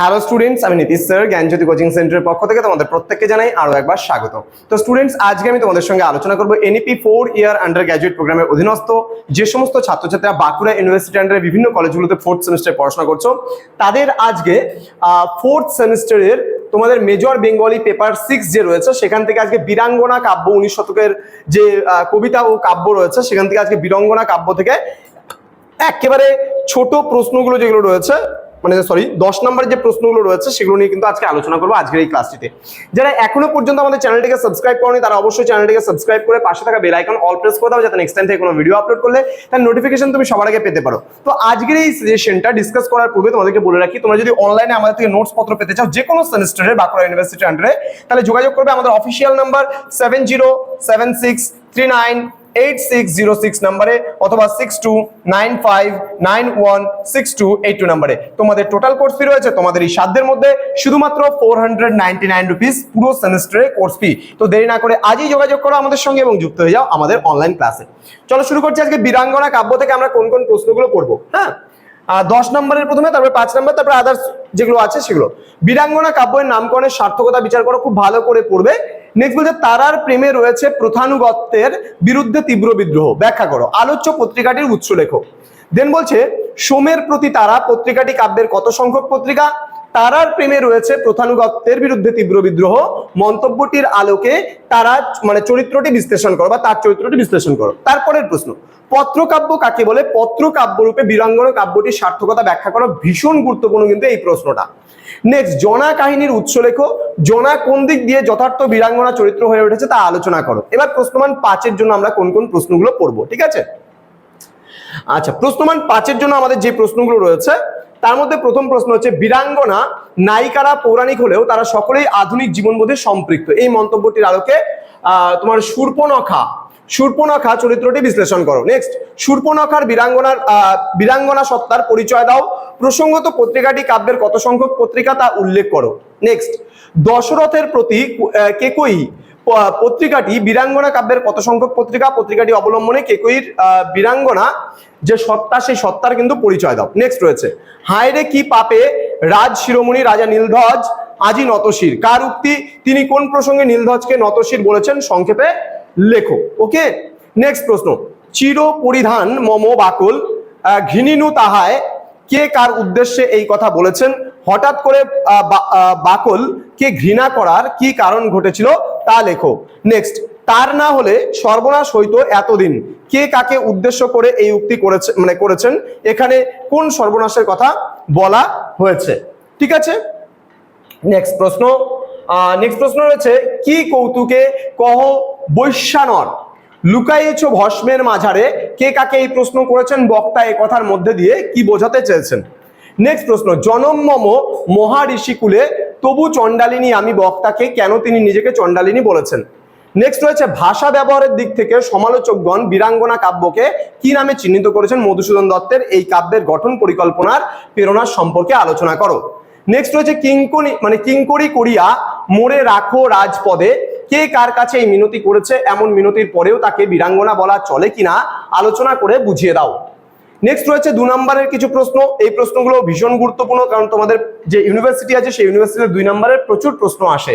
Hello students আমি Nitish sir, জ্ঞানজ্যোতি coaching সেন্টারের পক্ষ থেকে তোমাদের প্রত্যেককে জানাই আরও একবার স্বাগত। তো স্টুডেন্টস আজকে আমি তোমাদের সঙ্গে আলোচনা করব NEP four year undergraduate প্রোগ্রামের অধীনস্থ যে সমস্ত ছাত্রছাত্রীরা বাঁকুড়া ইউনিভার্সিটি আন্ডারে বিভিন্ন কলেজগুলোতে ফোর্থ সেমিস্টারে পড়াশোনা করছ, তাদের আজকে ফোর্থ সেমিস্টারের তোমাদের মেজর বেঙ্গলি পেপার সিক্স যে রয়েছে, সেখান থেকে আজকে বীরাঙ্গনা কাব্য উনিশ শতকের যে কবিতা ও কাব্য রয়েছে, সেখান থেকে আজকে বীরাঙ্গনা কাব্য থেকে একেবারে ছোট প্রশ্নগুলো যেগুলো রয়েছে মানে সরি দশ নম্বরের যে প্রশ্নগুলো রয়েছে, সেগুলো নিয়ে কিন্তু আজকে আলোচনা করব আজকের এই ক্লাসটিতে যারা এখনও পর্যন্ত আমাদের চ্যানেলটিকে সাবস্ক্রাইব করেনি, তারা অবশ্যই চ্যানেলটিকে সাবস্ক্রাইব করে পাশে থাকা বেল আইকন অল প্রেস করে দাও, যাতে নেক্সট টাইম থেকে কোনো ভিডিও আপলোড করলে তার নোটিফিকেশন তুমি সবার আগে পেতে পারো। তো আজকের এই সেশনটা ডিসকাস করার পূর্বে তোমাদেরকে বলে রাখি, তোমরা যদি অনলাইনে আমাদের থেকে নোটস পত্র পেতে চাও, যে কোনো সেমিস্টারের বাঁকুড়া ইউনিভার্সিটি আন্ডারে তাহলে যোগাযোগ করবে আমাদের official number seven zero seven six three nine eight six zero six নাম্বারে অথবা six two nine five nine one six two eight two নাম্বারে। তোমাদের টোটাল কোর্স ফি রয়েছে, তোমাদের এই সাধ্যের মধ্যে শুধুমাত্র four hundred ninety nine rupees পুরো সেমিস্টারে কোর্স ফি তো দেরি না করে আজই যোগাযোগ করো আমাদের সঙ্গে এবং যুক্ত হয়ে যাও আমাদের অনলাইন ক্লাসে চলো শুরু করছি আজকে বীরাঙ্গনা কাব্য থেকে আমরা কোন কোন প্রশ্নগুলো পড়ব হ্যাঁ? দশ নম্বরের প্রথমে, তারপরে পাঁচ নম্বর, তারপরে আদার্স যেগুলো আছে সেগুলো। বীরাঙ্গনা কাব্যের নামকরণের সার্থকতা বিচার করো, খুব ভালো করে পড়বে। নেক্সট বলছে, তারার প্রেমে রয়েছে প্রথানুগত্যের বিরুদ্ধে তীব্র বিদ্রোহ। ব্যাখ্যা করো, আলোচ্য পত্রিকাটির উৎস লেখো। দেন বলছে, সোমের প্রতি তারা পত্রিকাটি কাব্যের কত সংখ্যক পত্রিকা? তারার প্রেমে রয়েছে প্রথানুগত্যের বিরুদ্ধে তীব্র বিদ্রোহ। মন্তব্যটির আলোকে তারা মানে চরিত্রটি বিশ্লেষণ করো বা তার চরিত্রটি বিশ্লেষণ করো। তারপরের প্রশ্ন, পত্রকাব্য কাকে বলে? পত্রকাব্য রূপে বীরাঙ্গনা কাব্যটির সার্থকতা ব্যাখ্যা করা ভীষণ গুরুত্বপূর্ণ কিন্তু এই প্রশ্নটা। নেক্সট জনা কাহিনীর উৎস লেখো। জনা কোন দিক দিয়ে যথার্থ বীরাঙ্গনা চরিত্র হয়ে উঠেছে তা আলোচনা করো। এবার প্রশ্নমান পাঁচের জন্য আমরা কোন কোন প্রশ্নগুলো পড়ব, ঠিক আছে? আচ্ছা প্রশ্নমান পাঁচের জন্য আমাদের যে প্রশ্নগুলো রয়েছে তার মধ্যে প্রথম প্রশ্ন হচ্ছে, বীরাঙ্গনা নায়িকারা পৌরাণিক হলেও তারা সকলেই আধুনিক জীবনবোধে সম্পৃক্ত। এই মন্তব্যটির আলোকে তোমার শূর্পনখা শূর্পনখা চরিত্রটি বিশ্লেষণ করো। নেক্সট শূর্পনখার বীরাঙ্গনার বীরাঙ্গনা সত্তার পরিচয় দাও। প্রসঙ্গত পত্রিকাটি কাব্যের কত সংখ্যক পত্রিকা তা উল্লেখ করো। নেক্সট দশরথের প্রতি কেকই? পত্রিকাটি বীরাঙ্গনা কাব্যের কত সংখ্যক পত্রিকা? পত্রিকাটি অবলম্বনে কেকইর বীরাঙ্গনা, যে সত্তা, সেই সত্তার কিন্তু পরিচয় দাও। নেক্সট রয়েছে, হায়রে কি পাপে রাজ শিরোমণি রাজা নীলধ্বজ, আজি নতশির? কার উক্তি? তিনি কোন প্রসঙ্গে নীলধ্বজকে নতশির বলেছেন? সংক্ষেপে লেখো ওকে নেক্সট প্রশ্ন চির পরিধান মম বাকুল ঘৃণিনু তাহায়, কে কার উদ্দেশ্যে এই কথা বলেছেন? হঠাৎ করে বাকল কে ঘৃণা করার কি কারণ ঘটেছিল? তা লেখো। নেক্সট তার না হলে সর্বনাশ হইতো এতদিন। কে কাকে উদ্দেশ্য করে এই উক্তি করেছে মানে করেছেন? এখানে কোন সর্বনাশের কথা বলা হয়েছে? ঠিক আছে? নেক্সট প্রশ্ন। নেক্সট প্রশ্ন রয়েছে, কি কৌতুকে কহ বৈশ্যানর? লুকাইয়েছ ভস্মের মাঝারে, কে কাকে এই প্রশ্ন করেছেন? বক্তা এ কথার মধ্যে দিয়ে কি বোঝাতে চেয়েছেন? নেক্সট প্রশ্ন, জনম মম মহাঋষিকুলে তবু চণ্ডালিনী আমি বক্তাকে কেন তিনি নিজেকে চণ্ডালিনী বলেছেন? নেক্সট রয়েছে ভাষা ব্যবহারের দিক থেকে সমালোচকগণ বীরাঙ্গনা কাব্যকে কি নামে চিহ্নিত করেছেন মধুসূদন দত্তের এই কাব্যের গঠন পরিকল্পনার প্রেরণার সম্পর্কে আলোচনা করো। নেক্সট রয়েছে কিঙ্কনি মানে কিঙ্করি করিয়া মোড়ে রাখো রাজপদে, কে কার কাছে এই মিনতি করেছে, এমন মিনতির পরেও তাকে বীরাঙ্গনা বলা চলে কিনা, আলোচনা করে বুঝিয়ে দাও। নেক্সট রয়েছে দু নম্বরের কিছু প্রশ্ন। এই প্রশ্নগুলো ভীষণ গুরুত্বপূর্ণ, কারণ তোমাদের যে ইউনিভার্সিটি আছে, সেই ইউনিভার্সিটির দুই নম্বরের প্রচুর প্রশ্ন আসে।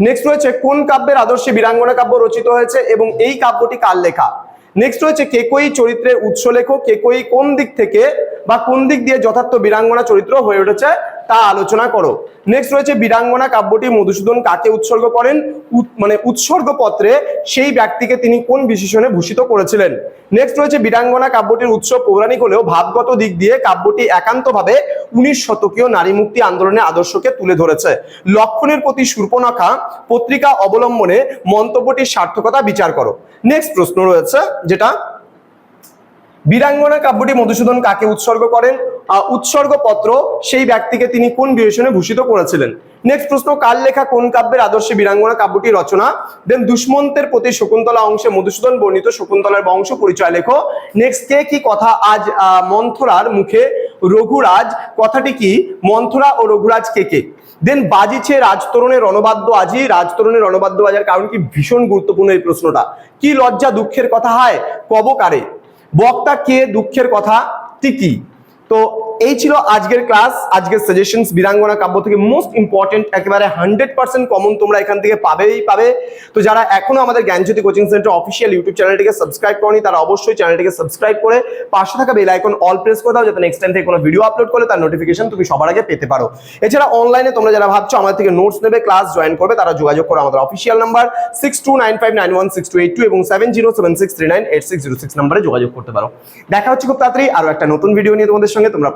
নেক্সট রয়েছে, কোন কাব্যের আদর্শে বীরাঙ্গনা কাব্য রচিত হয়েছে এবং এই কাব্যটি কার লেখা? নেক্সট রয়েছে কেকই চরিত্রের উৎস লেখক কেকই কোন দিক থেকে বা কোন দিক দিয়ে যথার্থ বীরাঙ্গনা চরিত্র হয়ে উঠেছে তা আলোচনা করো। নেক্সট রয়েছে বীরাঙ্গনা কাব্যটি মধুসূদন কাকে উৎসর্গ করেন? মানে উৎসর্গ পত্রে সেই ব্যক্তিকে তিনি কোন বিশেষণে ভূষিত করেছিলেন? নেক্সট রয়েছে বীরাঙ্গনা কাব্যটির উৎস পৌরাণিক হলেও ভাবগত দিক দিয়ে কাব্যটি একান্তভাবে উনিশ শতকীয় নারী মুক্তি আন্দোলনের আদর্শকে তুলে ধরেছে। লক্ষণের প্রতি শূর্পনখা পত্রিকা অবলম্বনে মন্তব্যটির সার্থকতা বিচার করো। নেক্সট প্রশ্ন রয়েছে যেটা? বীরাঙ্গনা কাব্যটি মধুসূদন কাকে উৎসর্গ করেন? আহ, উৎসর্গপত্র সেই ব্যক্তিকে তিনি কোন বিবেচনে ভূষিত করেছিলেন? নেক্সট প্রশ্ন কার লেখা কোন কাব্যের আদর্শে বীরাঙ্গনা কাব্যটি রচনা? দেন দুষ্মন্তের প্রতি শকুন্তলা অংশে মধুসূদন বর্ণিত শকুন্তলার বংশ পরিচয় লেখো। নেক্সট কে কি কথা আজ মন্থরার মুখে রঘুরাজ, কথাটি কি? মন্থরা ও রঘুরাজ কে কে? দেন বাজিছে রাজতরণের রণবাদ্য আজি। রাজতরণের রণবাদ্য বাজার কারণ কি? ভীষণ গুরুত্বপূর্ণ এই প্রশ্নটা। কি লজ্জা দুঃখের কথা হয়? কবকারে। বক্তা কে দুঃখের কথা? টিকি। তো এই ছিল আজকের ক্লাস আজকের সাজেশনস বীরাঙ্গনা কাব্য থেকে মোস্ট ইম্পর্টেন্ট একেবারে হান্ড্রেড পার্সেন্ট কমন তোমরা এখান থেকে পাবেই পাবে। তো যারা এখনও আমাদের Gyanjyoti coaching centre official YouTube চ্যানেলটিকে সাবস্ক্রাইব করনি, তারা অবশ্যই চ্যানেলটিকে সাবস্ক্রাইব করে পাশে থাকা বেল আইকন অল প্রেস করে দাও, যাতে নেক্সট টাইম থেকে কোনো ভিডিও আপলোড করলে তার নোটিফিকেশন তুমি সবার আগে পেতে পারো। এছাড়া অনলাইনে তোমরা যারা ভাবছ আমাদের থেকে নোটস নেবে ক্লাস জয়েন করবে, তারা যোগাযোগ করো আমাদের official number six two nine five nine one six two eight two এবং seven zero seven six three nine eight six zero six নাম্বারে যোগাযোগ করতে পারো। দেখা হচ্ছে খুব তাড়াতাড়ি আরও একটা নতুন ভিডিও নিয়ে তোমাদের সঙ্গে, তোমরা